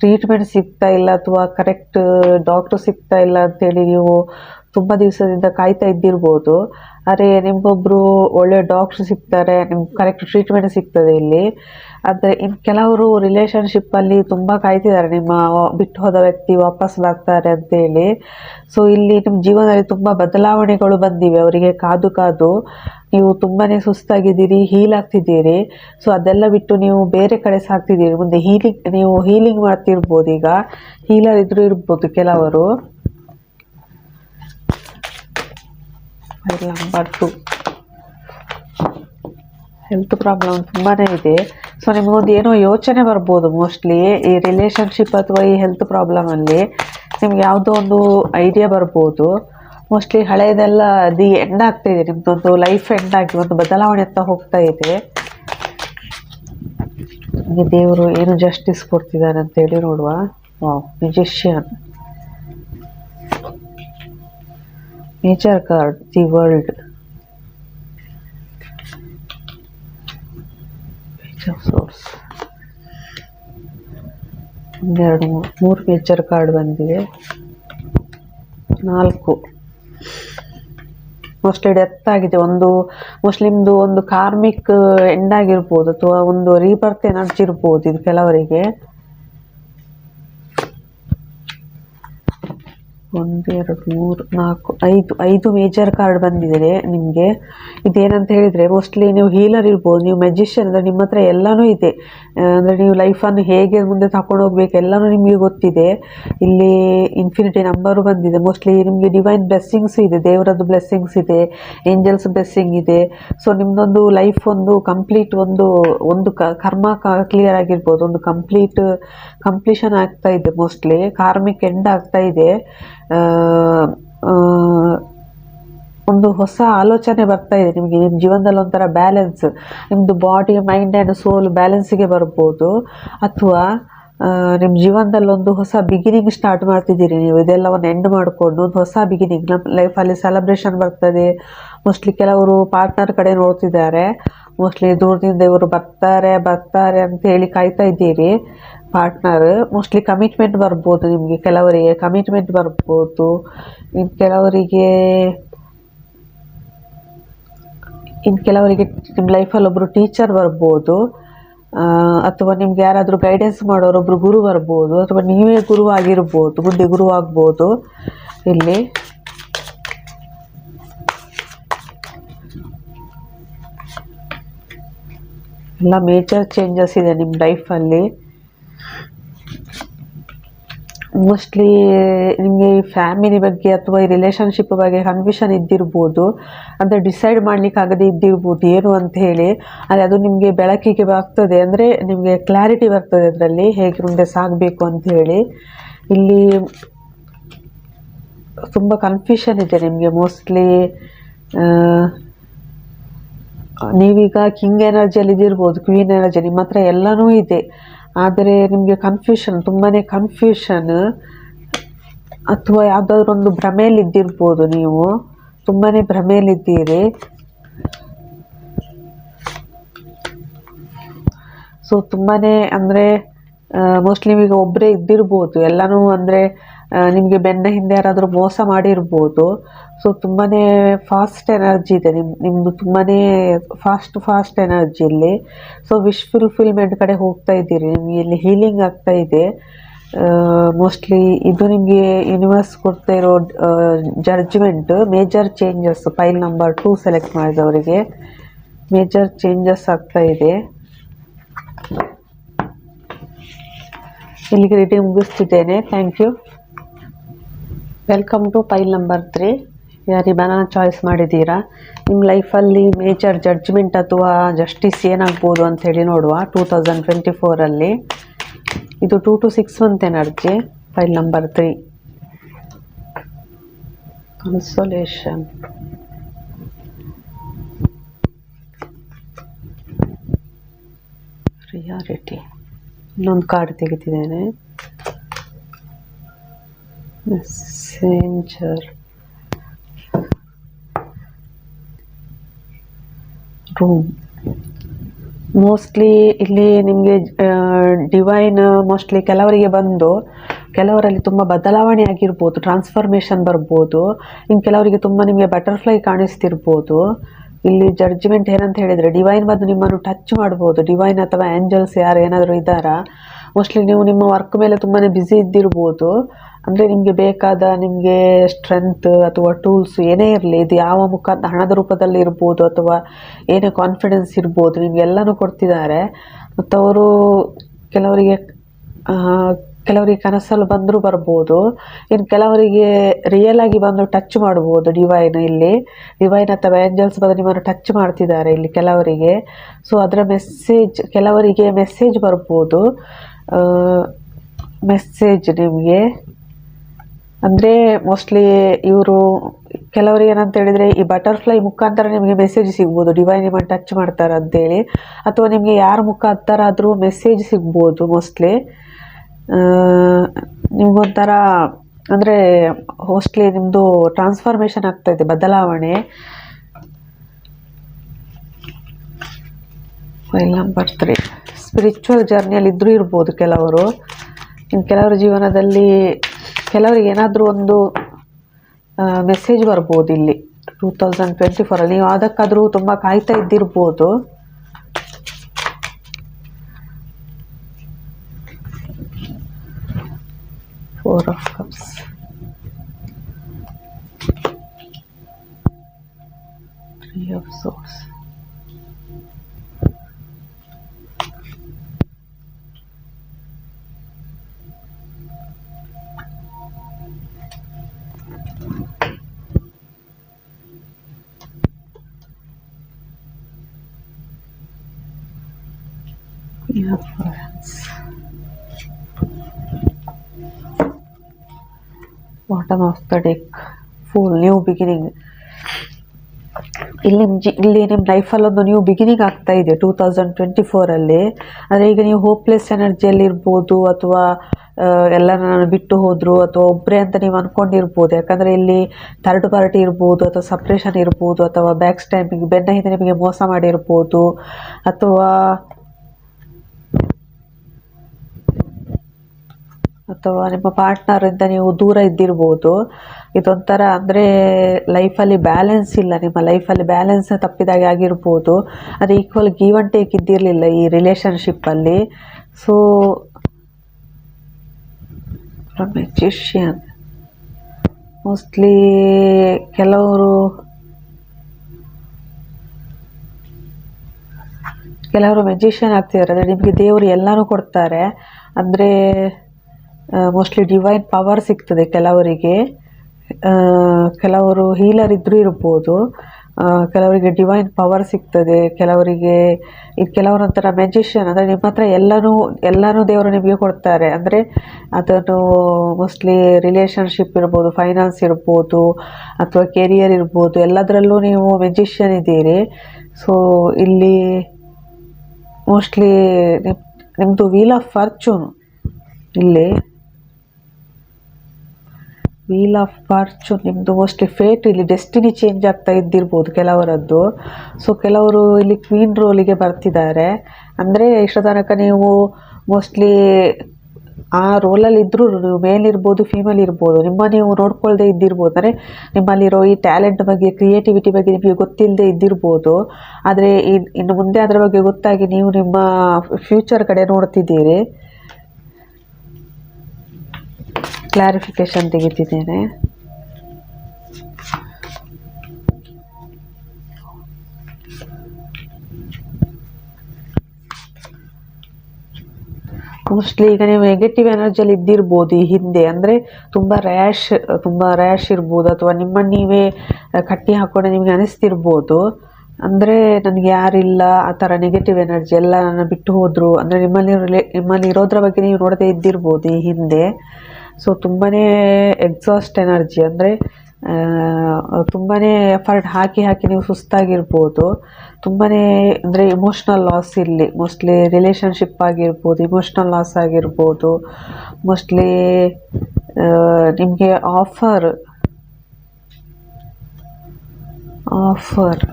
ಟ್ರೀಟ್ಮೆಂಟ್ ಸಿಗ್ತಾ ಇಲ್ಲ ಅಥವಾ ಕರೆಕ್ಟ್ ಡಾಕ್ಟ್ರು ಸಿಗ್ತಾ ಇಲ್ಲ ಅಂತೇಳಿ ನೀವು ತುಂಬ ದಿವಸದಿಂದ ಕಾಯ್ತಾ ಇದ್ದಿರ್ಬೋದು. ಆದರೆ ನಿಮಗೊಬ್ಬರು ಒಳ್ಳೆ ಡಾಕ್ಟ್ರು ಸಿಗ್ತಾರೆ ನಿಮ್ಗೆ ಕರೆಕ್ಟ್ ಟ್ರೀಟ್ಮೆಂಟ್ ಸಿಗ್ತದೆ ಇಲ್ಲಿ. ಆದರೆ ಇನ್ನು ಕೆಲವರು ರಿಲೇಷನ್ಶಿಪ್ಪಲ್ಲಿ ತುಂಬ ಕಾಯ್ತಿದ್ದಾರೆ, ನಿಮ್ಮ ಬಿಟ್ಟು ಹೋದ ವ್ಯಕ್ತಿ ವಾಪಸ್ ಬರ್ತಾರೆ ಅಂತೇಳಿ. ಸೊ ಇಲ್ಲಿ ನಿಮ್ಮ ಜೀವನದಲ್ಲಿ ತುಂಬ ಬದಲಾವಣೆಗಳು ಬಂದಿವೆ. ಅವರಿಗೆ ಕಾದು ಕಾದು. ನೀವು ತುಂಬಾ ಸುಸ್ತಾಗಿದ್ದೀರಿ ಹೀಲ್ ಆಗ್ತಿದ್ದೀರಿ. ಸೊ ಅದೆಲ್ಲ ಬಿಟ್ಟು ನೀವು ಬೇರೆ ಕಡೆ ಸಾಕ್ತಿದ್ದೀರಿ ಮುಂದೆ ಹೀಲಿಂಗ್ ನೀವು ಹೀಲಿಂಗ್ ಮಾಡ್ತಿರ್ಬೋದು ಈಗ. ಹೀಲರ್ ಇದ್ರೂ ಇರ್ಬೋದು ಕೆಲವರು. ಹೆಲ್ತ್ ಪ್ರಾಬ್ಲಮ್ ತುಂಬಾ ಇದೆ. ಸೊ ನಿಮಗೊಂದು ಏನೋ ಯೋಚನೆ ಬರ್ಬೋದು ಮೋಸ್ಟ್ಲಿ ಈ ರಿಲೇಷನ್ಶಿಪ್ ಅಥವಾ ಈ ಹೆಲ್ತ್ ಪ್ರಾಬ್ಲಮಲ್ಲಿ ನಿಮ್ಗೆ ಯಾವುದೋ ಒಂದು ಐಡಿಯಾ ಬರ್ಬೋದು. ಮೋಸ್ಟ್ಲಿ ಹಳೆಯದೆಲ್ಲ ದಿ ಎಂಡ್ ಆಗ್ತಾ ಇದೆ. ನಿಮ್ಮದೊಂದು ಲೈಫ್ ಎಂಡ್ ಆಗಿ ಒಂದು ಬದಲಾವಣೆ ಅಂತ ಹೋಗ್ತಾ ಇದೆ. ದೇವರು ಏನು ಜಸ್ಟಿಸ್ ಕೊಡ್ತಿದ್ದಾರೆ ಅಂತೇಳಿ ನೋಡುವ. Wow musician The card the world swords ಒಂದೆರಡು ಮೂರು ಮೂರು ನೇಚರ್ ಕಾರ್ಡ್ ಬಂದಿದೆ ನಾಲ್ಕು. ಮೋಸ್ಟ್ಲಿ ಡೆತ್ ಆಗಿದೆ. ಒಂದು ಮುಸ್ಲಿಮ್ದು ಒಂದು ಕಾರ್ಮಿಕ್ ಎಂಡ್ ಆಗಿರ್ಬೋದು, ಅಥವಾ ಒಂದು ರೀಬರ್ತ್ ಎನರ್ಜಿ ಇರ್ಬೋದು ಇದು ಕೆಲವರಿಗೆ. ಒಂದು ಎರಡು ಮೂರು ನಾಲ್ಕು ಐದು ಐದು ಮೇಜರ್ ಕಾರ್ಡ್ ಬಂದಿದೆ ನಿಮಗೆ. ಇದೇನಂತ ಹೇಳಿದರೆ ಮೋಸ್ಟ್ಲಿ ನೀವು ಹೀಲರ್ ಇರ್ಬೋದು, ನೀವು ಮೆಜಿಷಿಯನ್ ಅಂದರೆ ನಿಮ್ಮ ಹತ್ರ ಎಲ್ಲನೂ ಇದೆ. ಅಂದರೆ ನೀವು ಲೈಫನ್ನು ಹೇಗೆ ಮುಂದೆ ತಗೊಂಡು ಹೋಗ್ಬೇಕು ಎಲ್ಲನೂ ನಿಮಗೆ ಗೊತ್ತಿದೆ. ಇಲ್ಲಿ ಇನ್ಫಿನಿಟಿ ನಂಬರು ಬಂದಿದೆ. ಮೋಸ್ಟ್ಲಿ ನಿಮಗೆ ಡಿವೈನ್ ಬ್ಲೆಸ್ಸಿಂಗ್ಸ್ ಇದೆ, ದೇವರದ್ದು ಬ್ಲೆಸ್ಸಿಂಗ್ಸ್ ಇದೆ ಏಂಜಲ್ಸ್ ಬ್ಲೆಸ್ಸಿಂಗ್ ಇದೆ. ಸೊ ನಿಮ್ಮದೊಂದು ಲೈಫ್ ಒಂದು ಕಂಪ್ಲೀಟ್ ಒಂದು ಒಂದು ಕರ್ಮ ಕ್ಲಿಯರ್ ಆಗಿರ್ಬೋದು. ಒಂದು ಕಂಪ್ಲೀಟ್ ಕಂಪ್ಲೀಷನ್ ಆಗ್ತಾ ಇದೆ ಮೋಸ್ಟ್ಲಿ ಕಾರ್ಮಿಕ್ ಎಂಡ್ ಆಗ್ತಾ ಇದೆ. ಒಂದು ಹೊಸ ಆಲೋಚನೆ ಬರ್ತಾ ಇದೆ ನಿಮಗೆ. ನಿಮ್ಮ ಜೀವನದಲ್ಲಿ ಒಂಥರ ಬ್ಯಾಲೆನ್ಸ್ ನಿಮ್ಮದು ಬಾಡಿ ಮೈಂಡ್ ಆ್ಯಂಡ್ ಸೋಲ್ ಬ್ಯಾಲೆನ್ಸಿಗೆ ಬರ್ಬೋದು. ಅಥವಾ ನಿಮ್ಮ ಜೀವನದಲ್ಲಿ ಒಂದು ಹೊಸ ಬಿಗಿನಿಂಗ್ ಸ್ಟಾರ್ಟ್ ಮಾಡ್ತಿದ್ದೀರಿ ನೀವು. ಇದೆಲ್ಲವನ್ನು ಎಂಡ್ ಮಾಡಿಕೊಂಡು ಒಂದು ಹೊಸ ಬಿಗಿನಿಂಗ್ ನಮ್ಮ ಲೈಫಲ್ಲಿ ಸೆಲೆಬ್ರೇಷನ್ ಬರ್ತದೆ. ಮೋಸ್ಟ್ಲಿ ಕೆಲವರು ಪಾರ್ಟ್ನರ್ ಕಡೆ ನೋಡ್ತಿದ್ದಾರೆ. ಮೋಸ್ಟ್ಲಿ ದೂರದಿಂದ ಇವರು ಬರ್ತಾರೆ ಬರ್ತಾರೆ ಅಂತ ಹೇಳಿ ಕಾಯ್ತಾ ಇದ್ದೀರಿ. ಪಾರ್ಟ್ನರ್ ಮೋಸ್ಟ್ಲಿ ಕಮಿಟ್ಮೆಂಟ್ ಬರ್ಬೋದು ನಿಮಗೆ, ಕೆಲವರಿಗೆ ಕಮಿಟ್ಮೆಂಟ್ ಬರ್ಬೋದು. ಇನ್ನು ಕೆಲವರಿಗೆ ಇನ್ನು ಕೆಲವರಿಗೆ ನಿಮ್ಮ ಲೈಫಲ್ಲಿ ಒಬ್ಬರು ಟೀಚರ್ ಬರ್ಬೋದು ಅಥವಾ ನಿಮ್ಗೆ ಯಾರಾದರೂ ಗೈಡೆನ್ಸ್ ಮಾಡೋರು ಒಬ್ಬರು ಗುರು ಬರ್ಬೋದು, ಅಥವಾ ನೀವೇ ಗುರು ಆಗಿರ್ಬೋದು, ಮುಂದೆ ಗುರು ಆಗ್ಬೋದು. ಇಲ್ಲಿ ಎಲ್ಲ ಮೇಜರ್ ಚೇಂಜಸ್ ಇದೆ ನಿಮ್ಮ ಲೈಫಲ್ಲಿ ಮೋಸ್ಟ್ಲಿ ನಿಮಗೆ ಈ ಫ್ಯಾಮಿಲಿ ಬಗ್ಗೆ ಅಥವಾ ಈ ರಿಲೇಷನ್ಶಿಪ್ ಬಗ್ಗೆ ಕನ್ಫ್ಯೂಷನ್ ಇದ್ದಿರ್ಬೋದು. ಅಂದರೆ ಡಿಸೈಡ್ ಮಾಡ್ಲಿಕ್ಕೆ ಆಗದೆ ಇದ್ದಿರ್ಬೋದು ಏನು ಅಂತ ಹೇಳಿ. ಅಲ್ಲಿ ಅದು ನಿಮಗೆ ಬೆಳಕಿಗೆ ಬರ್ತದೆ ಅಂದರೆ ನಿಮಗೆ ಕ್ಲಾರಿಟಿ ಬರ್ತದೆ ಅದರಲ್ಲಿ ಹೇಗೆ ಮುಂದೆ ಸಾಗಬೇಕು ಅಂತ ಹೇಳಿ. ಇಲ್ಲಿ ತುಂಬ ಕನ್ಫ್ಯೂಷನ್ ಇದೆ ನಿಮಗೆ ಮೋಸ್ಟ್ಲಿ ನೀವೀಗ ಕಿಂಗ್ ಎನರ್ಜಿಯಲ್ಲಿ ಇದ್ದಿರ್ಬೋದು ಕ್ವೀನ್ ಎನರ್ಜಿ ನಿಮ್ಮ ಹತ್ರ ಎಲ್ಲನೂ ಇದೆ. ಆದರೆ ನಿಮಗೆ ಕನ್ಫ್ಯೂಷನ್ ತುಂಬಾ ಕನ್ಫ್ಯೂಷನ್ ಅಥವಾ ಯಾವುದಾದ್ರೂ ಒಂದು ಭ್ರಮೆಯಲ್ಲಿ ಇದ್ದಿರ್ಬೋದು ನೀವು. ತುಂಬಾ ಭ್ರಮೆಯಲ್ಲಿದ್ದೀರಿ ಸೊ ತುಂಬಾ ಅಂದರೆ ಮೋಸ್ಟ್ಲಿ ಈಗ ಒಬ್ಬರೇ ಇದ್ದಿರ್ಬೋದು. ಎಲ್ಲನೂ ಅಂದರೆ ನಿಮಗೆ ಬೆನ್ನ ಹಿಂದೆ ಯಾರಾದರೂ ಮೋಸ ಮಾಡಿರ್ಬೋದು. ಸೊ ತುಂಬಾ ಫಾಸ್ಟ್ ಎನರ್ಜಿ ಇದೆ. ನಿಮ್ಮ ನಿಮ್ಮದು ತುಂಬಾ ಫಾಸ್ಟ್ ಫಾಸ್ಟ್ ಎನರ್ಜಿ ಇಲ್ಲಿ. ಸೊ ವಿಶ್ ಫುಲ್ಫಿಲ್ಮೆಂಟ್ ಕಡೆ ಹೋಗ್ತಾ ಇದ್ದೀರಿ. ನಿಮಗೆ ಇಲ್ಲಿ ಹೀಲಿಂಗ್ ಆಗ್ತಾ ಇದೆ. ಮೋಸ್ಟ್ಲಿ ಇದು ನಿಮಗೆ ಯೂನಿವರ್ಸ್ ಕೊಡ್ತಾ ಇರೋ judgement major changes pile number two select ಮಾಡಿದವರಿಗೆ ಮೇಜರ್ ಚೇಂಜಸ್ ಆಗ್ತಾ ಇದೆ. ಇಲ್ಲಿಗೆ reading ಮುಗಿಸ್ತಿದ್ದೇನೆ. Thank you welcome to pile number three ಯಾರಿ ಬನಾನ ಚಾಯ್ಸ್ ಮಾಡಿದ್ದೀರಾ? ನಿಮ್ಮ ಲೈಫಲ್ಲಿ ಮೇಜರ್ ಜಡ್ಜ್ಮೆಂಟ್ ಅಥವಾ ಜಸ್ಟಿಸ್ ಏನಾಗ್ಬೋದು ಅಂತ ಹೇಳಿ ನೋಡುವ. ಟೂ ತೌಸಂಡ್ ಟ್ವೆಂಟಿ ಫೋರಲ್ಲಿ ಇದು two to six month energy pile number three consolation reality ಇನ್ನೊಂದು ಕಾರ್ಡ್ ತೆಗಿತಿದ್ದೇನೆ. ಮೆಸೇಂಜರ್ ರೂಮ್ ಮೋಸ್ಟ್ಲಿ ಇಲ್ಲಿ ನಿಮಗೆ ಡಿವೈನ್ ಮೋಸ್ಟ್ಲಿ ಕೆಲವರಿಗೆ ಬಂದು, ಕೆಲವರಲ್ಲಿ ತುಂಬ ಬದಲಾವಣೆ ಆಗಿರ್ಬೋದು ಟ್ರಾನ್ಸ್ಫಾರ್ಮೇಷನ್ ಬರ್ಬೋದು ಇನ್ನು ಕೆಲವರಿಗೆ ತುಂಬ ನಿಮಗೆ ಬಟರ್ಫ್ಲೈ ಕಾಣಿಸ್ತಿರ್ಬೋದು. ಇಲ್ಲಿ ಜಡ್ಜ್ಮೆಂಟ್ ಏನಂತ ಹೇಳಿದರೆ ಡಿವೈನ್ ಬಂದು ನಿಮ್ಮನ್ನು ಟಚ್ ಮಾಡ್ಬೋದು. ಡಿವೈನ್ ಅಥವಾ ಆ್ಯಂಜಲ್ಸ್ ಯಾರು ಏನಾದರೂ ಇದ್ದಾರಾ ಮೋಸ್ಟ್ಲಿ ನೀವು ನಿಮ್ಮ ವರ್ಕ್ ಮೇಲೆ ತುಂಬಾ ಬ್ಯುಸಿ ಇದ್ದಿರ್ಬೋದು. ಅಂದರೆ ನಿಮಗೆ ಬೇಕಾದ ನಿಮಗೆ ಸ್ಟ್ರೆಂತ್ ಅಥವಾ ಟೂಲ್ಸ್ ಏನೇ ಇರಲಿ, ಇದು ಯಾವ ಮುಖಾಂತರ ಹಣದ ರೂಪದಲ್ಲಿ ಇರ್ಬೋದು ಅಥವಾ ಏನೇ ಕಾನ್ಫಿಡೆನ್ಸ್ ಇರ್ಬೋದು ನಿಮಗೆಲ್ಲನೂ ಕೊಡ್ತಿದ್ದಾರೆ. ಮತ್ತು ಅವರು ಕೆಲವರಿಗೆ ಕೆಲವರಿಗೆ ಕನಸಲ್ಲಿ ಬಂದರೂ ಬರ್ಬೋದು. ಇನ್ನು ಕೆಲವರಿಗೆ ರಿಯಲ್ ಆಗಿ ಬಂದು ಟಚ್ ಮಾಡ್ಬೋದು ಡಿವೈನ್ ಇಲ್ಲಿ. ಡಿವೈನ್ ಅಥವಾ ಏಂಜಲ್ಸ್ ಬಂದು ನಿಮ್ಮನ್ನು ಟಚ್ ಮಾಡ್ತಿದ್ದಾರೆ ಇಲ್ಲಿ ಕೆಲವರಿಗೆ. ಸೊ ಅದರ ಮೆಸೇಜ್ ಕೆಲವರಿಗೆ ಮೆಸೇಜ್ ಬರ್ಬೋದು. ಮೆಸೇಜ್ ನಿಮಗೆ? ಅಂದರೆ ಮೋಸ್ಟ್ಲಿ ಇವರು ಕೆಲವರು ಏನಂತ ಹೇಳಿದರೆ ಈ ಬಟರ್ಫ್ಲೈ ಮುಖಾಂತರ ನಿಮಗೆ ಮೆಸೇಜ್ ಸಿಗ್ಬೋದು ಡಿವೈನ್ ನಿಮ್ಮನ್ನು ಟಚ್ ಮಾಡ್ತಾರೆ ಅಂತೇಳಿ. ಅಥವಾ ನಿಮಗೆ ಯಾರ ಮುಖಾಂತರ ಆದರೂ ಮೆಸೇಜ್ ಸಿಗ್ಬೋದು ಮೋಸ್ಟ್ಲಿ ನಿಮಗೊಂಥರ ಅಂದರೆ ಮೋಸ್ಟ್ಲಿ ನಿಮ್ಮದು ಟ್ರಾನ್ಸ್ಫಾರ್ಮೇಷನ್ ಆಗ್ತಾ ಇದೆ, ಬದಲಾವಣೆ. ಫೈಲ್ ನಂಬರ್ ತ್ರೀ ಸ್ಪಿರಿಚುವಲ್ ಜರ್ನಿಯಲ್ಲಿ ಇದ್ದರೂ ಇರ್ಬೋದು ಕೆಲವರು. ಇನ್ನು ಕೆಲವರ ಜೀವನದಲ್ಲಿ ಕೆಲವರಿಗೆ ಏನಾದರೂ ಒಂದು ಮೆಸೇಜ್ ಬರ್ಬೋದು ಇಲ್ಲಿ. ಟೂ ತೌಸಂಡ್ ಟ್ವೆಂಟಿ ಫೋರಲ್ಲಿ ನೀವು ಅದಕ್ಕಾದರೂ ತುಂಬ ಕಾಯ್ತಾ ಇದ್ದಿರ್ಬೋದು. Four of cups swords Yeah, friends. Of the deck full new beginning ಇಲ್ಲಿ ಇಲ್ಲಿ ನಿಮ್ಮ ಲೈಫಲ್ಲೊಂದು ನ್ಯೂ ಬಿಗಿನಿಂಗ್ ಆಗ್ತಾ ಇದೆ ಟೂ ತೌಸಂಡ್ ಟ್ವೆಂಟಿ ಫೋರಲ್ಲಿ ಅಂದರೆ ಈಗ ನೀವು ಹೋಪ್ಲೆಸ್ ಎನರ್ಜಿಯಲ್ಲಿ ಇರ್ಬೋದು ಅಥವಾ ಎಲ್ಲ ನಾನು ಬಿಟ್ಟು ಹೋದರು ಅಥವಾ ಒಬ್ಬರೇ ಅಂತ ನೀವು ಅಂದ್ಕೊಂಡಿರ್ಬೋದು ಯಾಕಂದರೆ ಇಲ್ಲಿ ಥರ್ಡ್ ಪಾರ್ಟಿ ಇರ್ಬೋದು ಅಥವಾ ಸಪ್ರೇಷನ್ ಇರ್ಬೋದು ಅಥವಾ ಬ್ಯಾಕ್ ಸ್ಟ್ಯಾಂಪಿಂಗ್ ಬೆನ್ನ ಹಿಂದೆ ನಿಮಗೆ ಮೋಸ ಮಾಡಿರ್ಬೋದು ಅಥವಾ ಅಥವಾ ನಿಮ್ಮ ಪಾರ್ಟ್ನರಿಂದ ನೀವು ದೂರ ಇದ್ದಿರ್ಬೋದು. ಇದೊಂಥರ ಅಂದರೆ ಲೈಫಲ್ಲಿ ಬ್ಯಾಲೆನ್ಸ್ ಇಲ್ಲ. ನಿಮ್ಮ ಲೈಫಲ್ಲಿ ಬ್ಯಾಲೆನ್ಸ್ ತಪ್ಪಿದಾಗೆ ಆಗಿರ್ಬೋದು. ಅದು ಈಕ್ವಲ್ ಗೀವ್ ಆ್ಯಂಡ್ ಟೇಕ್ ಇದ್ದಿರಲಿಲ್ಲ ಈ ರಿಲೇಷನ್ಶಿಪ್ಪಲ್ಲಿ ಸೊ ಮೆಜಿಷಿಯನ್ ಮೋಸ್ಟ್ಲಿ ಕೆಲವರು ಕೆಲವರು ಮೆಜಿಷಿಯನ್ ಆಗ್ತಿದ್ದಾರೆ. ಅಂದರೆ ನಿಮಗೆ ದೇವರು ಎಲ್ಲನೂ ಕೊಡ್ತಾರೆ. ಅಂದರೆ ಮೋಸ್ಟ್ಲಿ ಡಿವೈನ್ ಪವರ್ ಸಿಗ್ತದೆ ಕೆಲವರಿಗೆ. ಕೆಲವರು ಹೀಲರ್ ಇದ್ದರೂ ಇರ್ಬೋದು ಕೆಲವರಿಗೆ ಡಿವೈನ್ ಪವರ್ ಸಿಗ್ತದೆ. ಕೆಲವರಿಗೆ ಇದು ಕೆಲವರೊಂಥರ ಮೆಜಿಷಿಯನ್ ಅಂದರೆ ನಿಮ್ಮ ಹತ್ರ ಎಲ್ಲನೂ ಎಲ್ಲನೂ ದೇವರು ನಿಮಗೆ ಕೊಡ್ತಾರೆ. ಅಂದರೆ ಅದನ್ನು ಮೋಸ್ಟ್ಲಿ ರಿಲೇಷನ್ಶಿಪ್ ಇರ್ಬೋದು ಫೈನಾನ್ಸ್ ಇರ್ಬೋದು, ಅಥವಾ ಕೆರಿಯರ್ ಇರ್ಬೋದು, ಎಲ್ಲದರಲ್ಲೂ ನೀವು ಮೆಜಿಷಿಯನ್ ಇದ್ದೀರಿ. ಸೊ ಇಲ್ಲಿ ಮೋಸ್ಟ್ಲಿ ನಿಮ್ ನಿಮ್ಮದು ವೀಲ್ ಆಫ್ ಫಾರ್ಚೂನ್ ಇಲ್ಲಿ ವೀಲ್ ಆಫ್ ಫಾರ್ಚೂನ್ ನಿಮ್ಮದು ಮೋಸ್ಟ್ಲಿ ಫೇಟ್ ಇಲ್ಲಿ ಡೆಸ್ಟಿನಿ ಚೇಂಜ್ ಆಗ್ತಾ ಇದ್ದಿರ್ಬೋದು ಕೆಲವರದ್ದು. ಸೊ ಕೆಲವರು ಇಲ್ಲಿ ಕ್ವೀನ್ ರೋಲಿಗೆ ಬರ್ತಿದ್ದಾರೆ. ಅಂದರೆ ಇಷ್ಟ ತನಕ ನೀವು ಮೋಸ್ಟ್ಲಿ ಆ ರೋಲಲ್ಲಿ ಇದ್ದರೂ ನೀವು ಮೇಲ್ ಇರ್ಬೋದು ಫೀಮೇಲ್ ಇರ್ಬೋದು. ನಿಮ್ಮ ನೀವು ನೋಡ್ಕೊಳ್ಳದೆ ಇದ್ದಿರ್ಬೋದು. ಅಂದರೆ, ನಿಮ್ಮಲ್ಲಿರೋ ಈ ಟ್ಯಾಲೆಂಟ್ ಬಗ್ಗೆ ಕ್ರಿಯೇಟಿವಿಟಿ ಬಗ್ಗೆ ನಿಮಗೆ ಗೊತ್ತಿಲ್ಲದೆ ಇದ್ದಿರ್ಬೋದು. ಆದರೆ ಇನ್ನು ಮುಂದೆ ಅದರ ಬಗ್ಗೆ ಗೊತ್ತಾಗಿ ನೀವು ನಿಮ್ಮ ಫ್ಯೂಚರ್ ಕಡೆ ನೋಡ್ತಿದ್ದೀರಿ. ಕ್ಲಾರಿಫಿಕೇಶನ್ ತೆಗಿತಿದ್ದೇನೆ. ಮೋಸ್ಟ್ಲಿ ಈಗ ನೀವು ನೆಗೆಟಿವ್ ಎನರ್ಜಿಯಲ್ಲಿ ಇದ್ದಿರ್ಬೋದು ಈ ಹಿಂದೆ. ಅಂದರೆ ತುಂಬ ರ್ಯಾಶ್ ತುಂಬ ರ್ಯಾಶ್ ಇರ್ಬೋದು. ಅಥವಾ ನಿಮ್ಮನ್ನು ನೀವೇ ಕಟ್ಟಿ ಹಾಕ್ಕೊಂಡು ನಿಮಗೆ ಅನಿಸ್ತಿರ್ಬೋದು. ಅಂದರೆ ನನಗೆ ಯಾರಿಲ್ಲ, ಆ ಥರ ನೆಗೆಟಿವ್ ಎನರ್ಜಿ ಎಲ್ಲ ನನ್ನ ಬಿಟ್ಟು ಹೋದರು. ಅಂದರೆ ನಿಮ್ಮಲ್ಲಿ ನಿಮ್ಮಲ್ಲಿ ಇರೋದ್ರ ಬಗ್ಗೆ ನೀವು ನೋಡದೇ ಇದ್ದಿರ್ಬೋದು ಈ ಹಿಂದೆ. ಸೊ ತುಂಬಾ ಎಕ್ಸಾಸ್ಟ್ ಎನರ್ಜಿ ಅಂದರೆ ತುಂಬಾ ಎಫರ್ಟ್ ಹಾಕಿ ಹಾಕಿ ನೀವು ಸುಸ್ತಾಗಿರ್ಬೋದು. ತುಂಬಾ ಅಂದರೆ ಇಮೋಷ್ನಲ್ ಲಾಸ್ ಇಲ್ಲಿ ಮೋಸ್ಟ್ಲಿ ರಿಲೇಷನ್ಶಿಪ್ ಆಗಿರ್ಬೋದು ಇಮೋಷ್ನಲ್ ಲಾಸ್ ಆಗಿರ್ಬೋದು. ಮೋಸ್ಟ್ಲಿ ನಿಮಗೆ ಆಫರ್ ಆಫರ್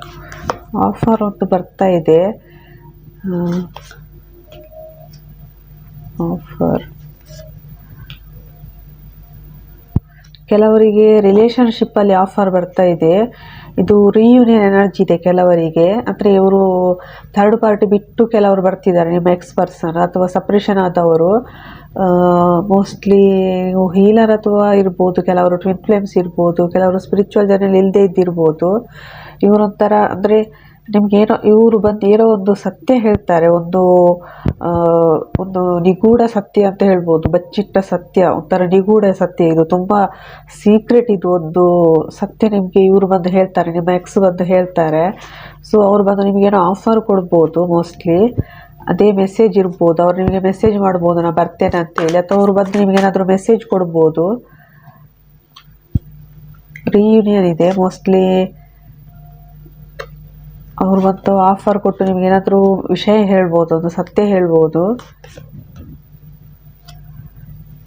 ಆಫರ್ ಒಂದು ಬರ್ತಾ ಇದೆ. ಆಫರ್ ಕೆಲವರಿಗೆ ರಿಲೇಷನ್ಶಿಪ್ಪಲ್ಲಿ ಆಫರ್ ಬರ್ತಾ ಇದೆ. ಇದು ರೀಯೂನಿಯನ್ ಎನರ್ಜಿ ಇದೆ ಕೆಲವರಿಗೆ. ಅಂದರೆ ಇವರು ಥರ್ಡ್ ಪಾರ್ಟಿ ಬಿಟ್ಟು ಕೆಲವರು ಬರ್ತಿದ್ದಾರೆ, ನಿಮ್ಮ ಎಕ್ಸ್ ಪರ್ಸನ್ ಅಥವಾ ಸಪ್ರೇಷನ್ ಆದವರು. ಮೋಸ್ಟ್ಲಿ ಹೀಲರ್ ಅಥವಾ ಇರ್ಬೋದು, ಕೆಲವರು ಟ್ವಿನ್ ಫ್ಲೇಮ್ಸ್ ಇರ್ಬೋದು, ಕೆಲವರು ಸ್ಪಿರಿಚುವಲ್ ಜರ್ನಿಲಿ ಇಲ್ಲದೇ ಇದ್ದಿರ್ಬೋದು. ಇವರೊಂಥರ ಅಂದರೆ ನಿಮ್ಗೇನೋ ಇವರು ಬಂದು ಏನೋ ಒಂದು ಸತ್ಯ ಹೇಳ್ತಾರೆ, ಒಂದು ಒಂದು ನಿಗೂಢ ಸತ್ಯ ಅಂತ ಹೇಳ್ಬೋದು, ಬಚ್ಚಿಟ್ಟ ಸತ್ಯ, ಒಂಥರ ನಿಗೂಢ ಸತ್ಯ. ಇದು ತುಂಬ ಸೀಕ್ರೆಟ್ ಇದು ಒಂದು ಸತ್ಯ ನಿಮಗೆ ಇವರು ಬಂದು ಹೇಳ್ತಾರೆ, ನಿಮ್ಮ ಎಕ್ಸ್ ಬಂದು ಹೇಳ್ತಾರೆ. ಸೊ ಅವ್ರು ಬಂದು ನಿಮಗೇನೋ ಆಫರ್ ಕೊಡ್ಬೋದು ಮೋಸ್ಟ್ಲಿ ಅದೇ ಮೆಸೇಜ್ ಇರ್ಬೋದು, ಅವ್ರು ನಿಮಗೆ ಮೆಸೇಜ್ ಮಾಡ್ಬೋದು ನಾನು ಬರ್ತೇನೆ ಅಂತೇಳಿ ಅಥವಾ ಅವ್ರು ಬಂದು ನಿಮಗೇನಾದರೂ ಮೆಸೇಜ್ ಕೊಡ್ಬೋದು. ರೀಯೂನಿಯನ್ ಇದೆ ಮೋಸ್ಟ್ಲಿ ಅವ್ರು ಮತ್ತು ಆಫರ್ ಕೊಟ್ಟು ನಿಮ್ಗೆ ಏನಾದರೂ ವಿಷಯ ಹೇಳ್ಬೋದು, ಅದು ಸತ್ಯ ಹೇಳ್ಬೋದು.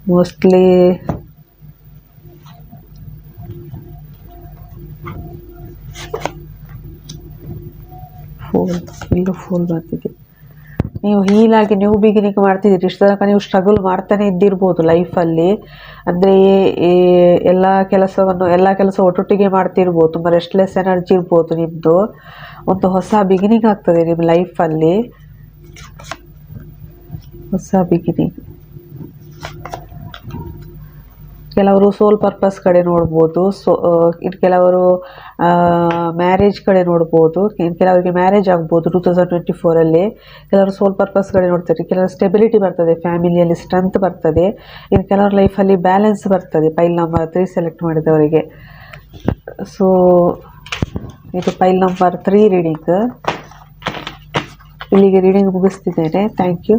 ಮೋಸ್ಟ್ಲಿ ಫೋನ್ ಇಲ್ಲೂ ಫೋನ್ ಬರ್ತಿದೆ ನೀವು ಹೀಲಾಗಿ ನ್ಯೂ ಬಿಗಿನಿಂಗ್ ಮಾಡ್ತಿದ್ದೀರಿ. ಇಷ್ಟು ತನಕ ನೀವು ಸ್ಟ್ರಗಲ್ ಮಾಡ್ತಾನೆ ಇದ್ದಿರ್ಬೋದು ಲೈಫಲ್ಲಿ ಅಂದರೆ ಎಲ್ಲ ಕೆಲಸವನ್ನು, ಎಲ್ಲ ಕೆಲಸ ಒಟ್ಟೊಟ್ಟಿಗೆ ಮಾಡ್ತಿರ್ಬೋದು. ತುಂಬ ರೆಸ್ಟ್ಲೆಸ್ ಎನರ್ಜಿ ಇರ್ಬೋದು ನಿಮ್ಮದು ಒಂದು ಹೊಸ ಬಿಗಿನಿಂಗ್ ಆಗ್ತದೆ ನಿಮ್ಮ ಲೈಫಲ್ಲಿ ಹೊಸ ಬಿಗಿನಿಂಗ್ ಕೆಲವರು ಸೋಲ್ ಪರ್ಪಸ್ ಕಡೆ ನೋಡ್ಬೋದು ಸೊ ಇನ್ನು ಕೆಲವರು ಮ್ಯಾರೇಜ್ ಕಡೆ ನೋಡ್ಬೋದು ಇನ್ನು ಕೆಲವರಿಗೆ ಮ್ಯಾರೇಜ್ ಆಗ್ಬೋದು ಟೂ ತೌಸಂಡ್ ಟ್ವೆಂಟಿ ಫೋರಲ್ಲಿ ಕೆಲವರು ಸೋಲ್ ಪರ್ಪಸ್ ಕಡೆ ನೋಡ್ತಾರೆ, ಕೆಲವರು ಸ್ಟೆಬಿಲಿಟಿ ಬರ್ತದೆ ಫ್ಯಾಮಿಲಿಯಲ್ಲಿ ಸ್ಟ್ರೆಂತ್ ಬರ್ತದೆ ಇನ್ನು ಕೆಲವ್ರ ಲೈಫಲ್ಲಿ ಬ್ಯಾಲೆನ್ಸ್ ಬರ್ತದೆ ಪೈಲ್ ನಂಬರ್ ತ್ರೀ ಸೆಲೆಕ್ಟ್ ಮಾಡಿದವರಿಗೆ. ಸೊ ಇದು ಪೈಲ್ ನಂಬರ್ ತ್ರೀ ರೀಡಿಂಗ್ ಇಲ್ಲಿಗೆ ರೀಡಿಂಗ್ ಮುಗಿಸ್ತಿದ್ದೇನೆ. Thank you